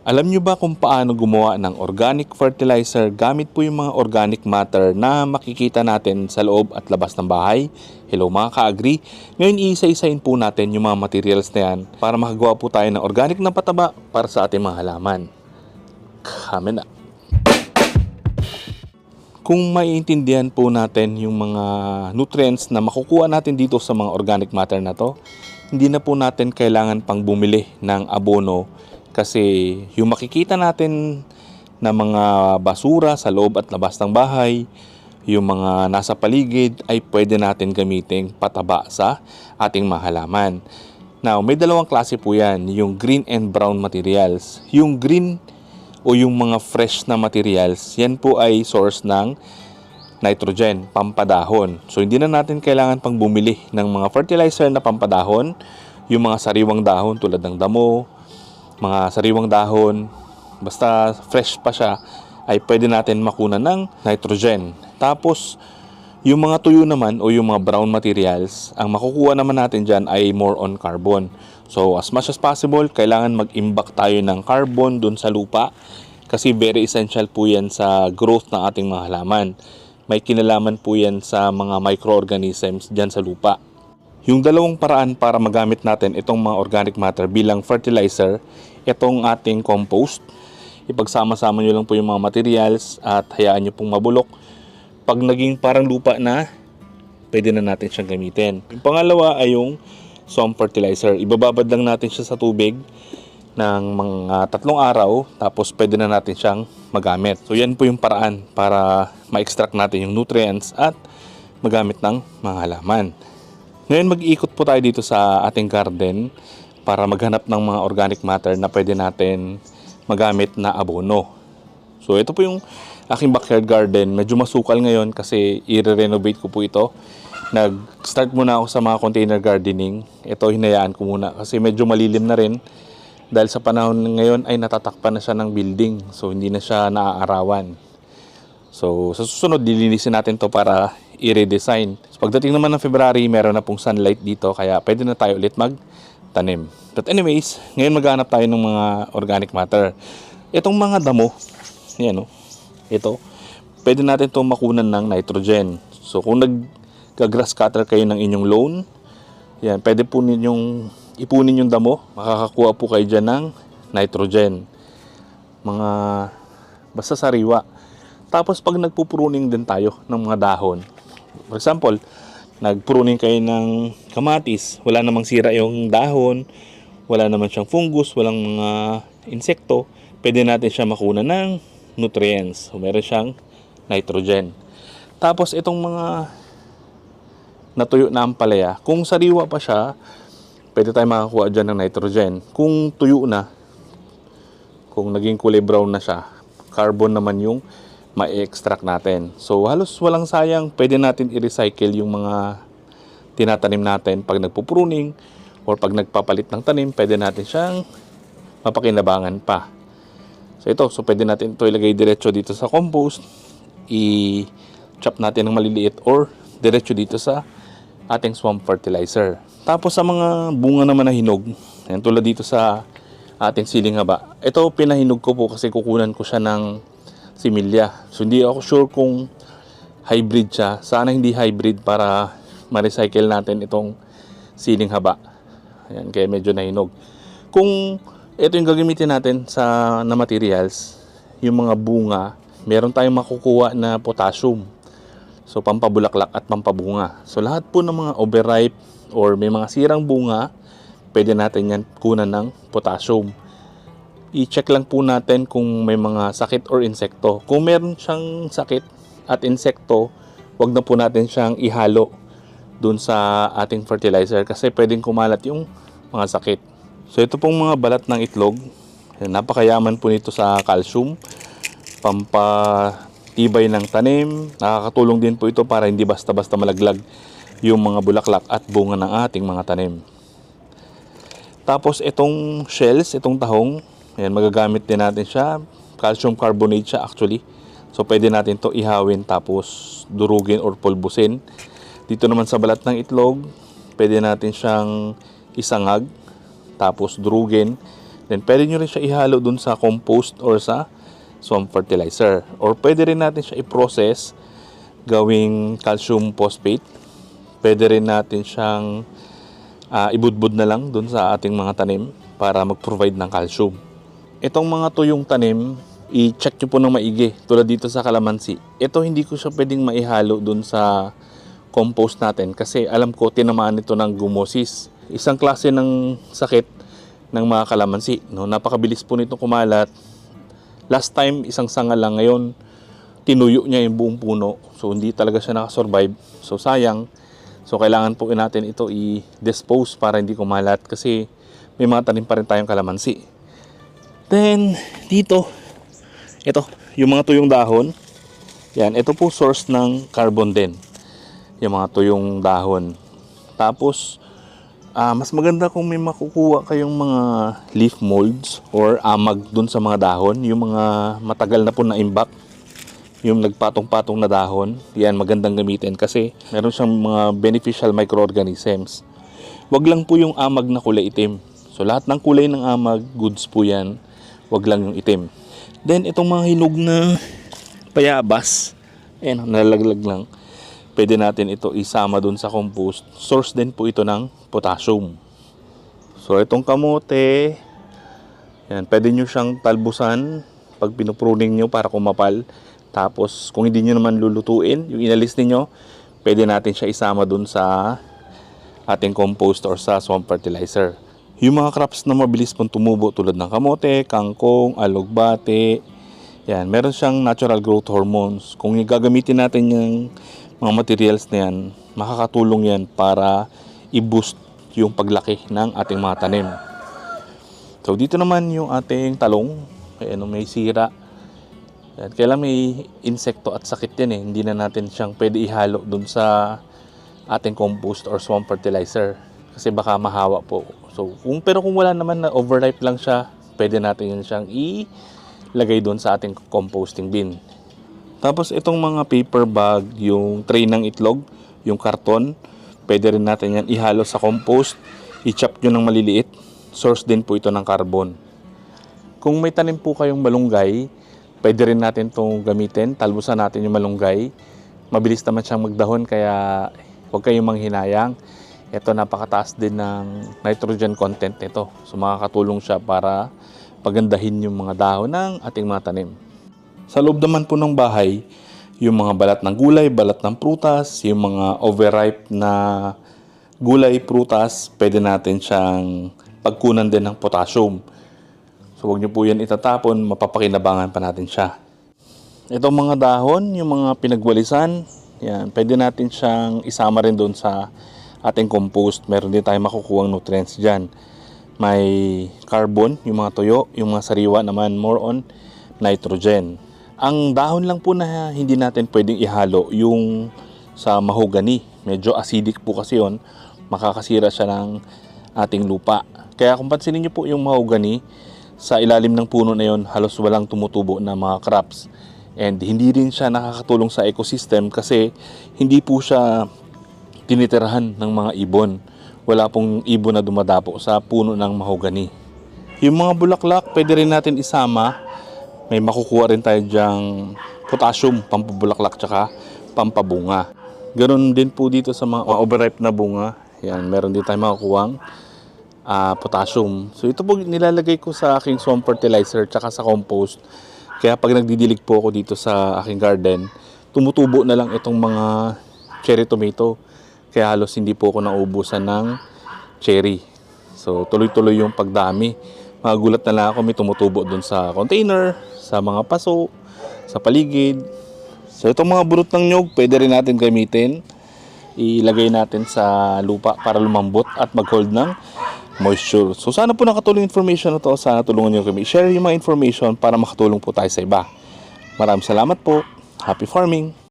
Alam nyo ba kung paano gumawa ng organic fertilizer gamit po yung mga organic matter na makikita natin sa loob at labas ng bahay? Hello mga ka-agri. Ngayon iisa-isain po natin yung mga materials na yan para makagawa po tayo ng organic na pataba para sa ating mga halaman. Kami na. Kung maiintindihan po natin yung mga nutrients na makukuha natin dito sa mga organic matter na to, hindi na po natin kailangan pang bumili ng abono kasi yung makikita natin na mga basura sa loob at labas ng bahay, yung mga nasa paligid ay pwede natin gamitin pataba sa ating mahalaman. Now, may dalawang klase po yan, yung green and brown materials. Yung green o yung mga fresh na materials, yan po ay source ng nitrogen, pampadahon. So hindi na natin kailangan pang bumili ng mga fertilizer na pampadahon, yung mga sariwang dahon tulad ng damo, mga sariwang dahon, basta fresh pa siya, ay pwede natin makuna ng nitrogen. Tapos, yung mga tuyo naman o yung mga brown materials, ang makukuha naman natin dyan ay more on carbon. So, as much as possible, kailangan mag-imbak tayo ng carbon dun sa lupa kasi very essential po yan sa growth ng ating mga halaman. May kinalaman po yan sa mga microorganisms dyan sa lupa. Yung dalawang paraan para magamit natin itong mga organic matter bilang fertilizer, itong ating compost. Ipagsama-sama nyo lang po yung mga materials at hayaan nyo pong mabulok. Pag naging parang lupa na, pwede na natin siyang gamitin. Yung pangalawa ay yung swamp fertilizer. Ibababad lang natin siya sa tubig ng mga tatlong araw tapos pwede na natin siyang magamit. So yan po yung paraan para ma-extract natin yung nutrients at magamit ng mga halaman. Ngayon mag-iikot po tayo dito sa ating garden para maghanap ng mga organic matter na pwede natin magamit na abono. So ito po yung aking backyard garden. Medyo masukal ngayon kasi i-renovate ko po ito. Nag-start muna ako sa mga container gardening. Ito hinayaan ko muna kasi medyo malilim na rin. Dahil sa panahon ngayon ay natatakpan na siya ng building. So hindi na siya naaarawan. So sa susunod dilinisin natin to para i-redesign. So, pagdating naman ng February, meron na pong sunlight dito kaya pwede na tayo ulit magtanim. But anyways, ngayon maghanap tayo ng mga organic matter. Itong mga damo, yan o, ito, pwede natin itong makunan ng nitrogen. So kung nag-grass cutter kayo ng inyong loan, yan, pwede po ninyong ipunin yung damo, makakakuha po kayo dyan ng nitrogen. Mga basta sariwa. Tapos pag nagpupruning din tayo ng mga dahon, For example, nagpruning kayo ng kamatis, wala namang sira yung dahon, wala naman siyang fungus, walang mga insekto, pwede natin siya makuna ng nutrients. So, meron siyang nitrogen. Tapos, itong mga natuyo na ampalaya, kung sariwa pa siya, pwede tayo makakuha dyan ng nitrogen. Kung tuyo na, kung naging kulay brown na siya, carbon naman yung ma-extract natin. So halos walang sayang, pwede natin i-recycle yung mga tinatanim natin pag nagpupruning or pag nagpapalit ng tanim, pwede natin siyang mapakinabangan pa. So ito, so pwede natin ito ilagay diretso dito sa compost, i-chop natin ng maliliit or diretso dito sa ating swamp fertilizer. Tapos sa mga bunga naman na hinog, yan, tulad dito sa ating siling haba, ito pinahinog ko po kasi kukunan ko siya ng similya. So hindi ako sure kung hybrid siya. Sana hindi hybrid para ma-recycle natin itong siling haba. Ayan, kaya medyo nahinog. Kung ito yung gagamitin natin sa na materials, yung mga bunga, meron tayong makukuha na potassium. So pampabulaklak at pampabunga. So lahat po ng mga overripe or may mga sirang bunga, pwede natin yan kunan ng potassium i-check lang po natin kung may mga sakit or insekto. Kung meron siyang sakit at insekto, wag na po natin siyang ihalo dun sa ating fertilizer kasi pwedeng kumalat yung mga sakit. So ito pong mga balat ng itlog, napakayaman po nito sa calcium, pampatibay ng tanim, nakakatulong din po ito para hindi basta-basta malaglag yung mga bulaklak at bunga ng ating mga tanim. Tapos itong shells, itong tahong, Ayan, magagamit din natin siya. Calcium carbonate siya actually. So pwede natin to ihawin tapos durugin or pulbusin. Dito naman sa balat ng itlog, pwede natin siyang isangag tapos durugin Then pwede nyo rin siya ihalo dun sa compost or sa swamp fertilizer. Or pwede rin natin siya i-process gawing calcium phosphate. Pwede rin natin siyang ah, ibudbud na lang dun sa ating mga tanim para mag-provide ng calcium. Itong mga tuyong tanim, i-check nyo po ng maigi. Tulad dito sa kalamansi. Ito hindi ko siya pwedeng maihalo dun sa compost natin kasi alam ko tinamaan ito ng gumosis. Isang klase ng sakit ng mga kalamansi. No? Napakabilis po nito kumalat. Last time, isang sanga lang. Ngayon, tinuyo niya yung buong puno. So, hindi talaga siya nakasurvive. So, sayang. So, kailangan po natin ito i-dispose para hindi kumalat kasi may mga tanim pa rin tayong kalamansi. Then, dito, ito, yung mga tuyong dahon. Yan, ito po source ng carbon din. Yung mga tuyong dahon. Tapos, ah, mas maganda kung may makukuha kayong mga leaf molds or amag dun sa mga dahon. Yung mga matagal na po na imbak. Yung nagpatong-patong na dahon. Yan, magandang gamitin kasi meron siyang mga beneficial microorganisms. Wag lang po yung amag na kulay itim. So lahat ng kulay ng amag, goods po yan. Wag lang yung itim. Then itong mga hinog na payabas, ayan, nalalaglag lang. Pwede natin ito isama dun sa compost. Source din po ito ng potassium. So itong kamote, yan, pwede nyo siyang talbusan pag pinupruning nyo para kumapal. Tapos kung hindi nyo naman lulutuin, yung inalis ninyo, pwede natin siya isama dun sa ating compost or sa swamp fertilizer. Yung mga crops na mabilis pong tumubo tulad ng kamote, kangkong, alugbate, yan, meron siyang natural growth hormones. Kung gagamitin natin yung mga materials na yan, makakatulong yan para i-boost yung paglaki ng ating mga tanim. So dito naman yung ating talong, ayan, may sira. Yan, kailan may insekto at sakit yan eh, hindi na natin siyang pwede ihalo dun sa ating compost or swamp fertilizer kasi baka mahawa po. So, kung pero kung wala naman na overripe lang siya, pwede natin yun siyang ilagay doon sa ating composting bin. Tapos itong mga paper bag, yung tray ng itlog, yung karton, pwede rin natin yan ihalo sa compost, i-chop nyo ng maliliit. Source din po ito ng carbon. Kung may tanim po kayong malunggay, pwede rin natin itong gamitin. Talbusan natin yung malunggay. Mabilis naman siyang magdahon kaya huwag kayong manghinayang. Ito napakataas din ng nitrogen content nito. So makakatulong siya para pagandahin yung mga dahon ng ating mga tanim. Sa loob naman po ng bahay, yung mga balat ng gulay, balat ng prutas, yung mga overripe na gulay, prutas, pwede natin siyang pagkunan din ng potassium. So huwag niyo po yan itatapon, mapapakinabangan pa natin siya. Itong mga dahon, yung mga pinagwalisan, yan, pwede natin siyang isama rin doon sa ating compost. Meron din tayong makukuha nutrients dyan. May carbon, yung mga tuyo, yung mga sariwa naman more on nitrogen. Ang dahon lang po na hindi natin pwedeng ihalo yung sa mahogany. Medyo acidic po kasi yon makakasira siya ng ating lupa. Kaya kung pansinin niyo po yung mahogany, sa ilalim ng puno na yon halos walang tumutubo na mga crops. And hindi rin siya nakakatulong sa ecosystem kasi hindi po siya tinitirahan ng mga ibon. Wala pong ibon na dumadapo sa puno ng mahogany. Yung mga bulaklak, pwede rin natin isama. May makukuha rin tayo dyang potassium, pampabulaklak, tsaka pampabunga. Ganon din po dito sa mga overripe na bunga. Yan, meron din tayo makukuha ah, potassium. So ito po nilalagay ko sa aking swamp fertilizer tsaka sa compost. Kaya pag nagdidilig po ako dito sa aking garden, tumutubo na lang itong mga cherry tomato. Kaya halos hindi po ako naubusan ng cherry. So tuloy-tuloy yung pagdami. Magulat na lang ako may tumutubo dun sa container, sa mga paso, sa paligid. So itong mga burot ng nyog, pwede rin natin gamitin. Ilagay natin sa lupa para lumambot at mag-hold ng moisture. So sana po nakatulong information na to. Sana tulungan nyo kami. Share yung mga information para makatulong po tayo sa iba. Maraming salamat po. Happy farming!